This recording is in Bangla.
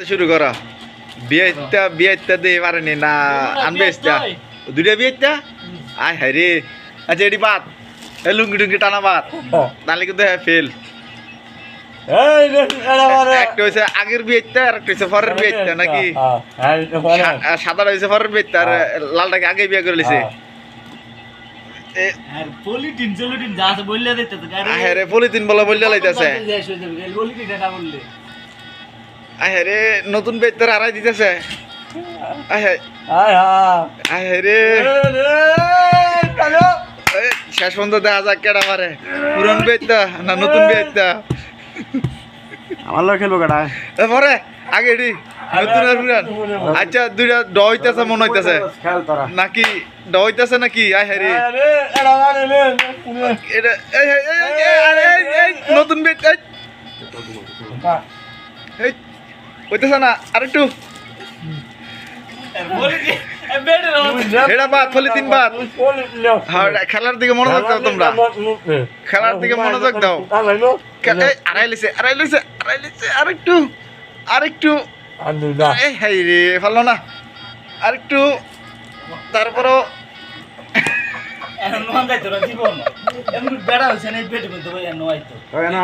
শুরু করো। বিয়ে ইত্যা বিয়ে ইত্যা দিয়ে পারেনি না আনবে ইত্যা দুইটা বিয়ে ইত্যা আয় হায় রে। আচ্ছা এটি বাদ। এই লুঙ্গি টুঙ্গি টানা বাদ। তাহলে কিন্তু হ্যাঁ ফেল এই রে একটা হয়েছে আগের বিয়ে আর একটা হয়েছে পরের বিয়ে নাকি? হ্যাঁ হ্যাঁ সাদাটা হয়েছে পরের বিয়ে ইত্যা আর লালটাকে আগে বিয়ে করে লিছে। হ্যাঁ। হায় পলিথিন বলে বললে লাইতেছে। হায় রে নতুন বিয়ে ইত্যার আড়াই দিতেছে। আয় হায় রে। শেষ পর্যন্ত দেখা যাক কেডা পারে পুরান বিয়ে না নতুন ইত্যা আমার লোক খেলব কেডা? পরে আগে এটি নতুন আর পুরান। আচ্ছা দুইটা ড হইতেছে মনে হইতেছে। তোরা। নাকি ড হইতেছে নাকি? আয় হ্যাঁ রে আরে এরা মানে রে এটা নতুন এই, এই, হইতেছে না? আরেকটু পলিটিন বাদ ফলে তিন বাদ। হ্যাঁ খেলার দিকে মনোযোগ দাও তোমরা। খেলার দিকে মনোযোগ দাও। খে- এই, আড়াই লিছে আড়াই লিছে আড়াই লিছে আরেকটু আরেকটু এই হাই রে ভালো না। আরেকটু তারপরও। বেড়া না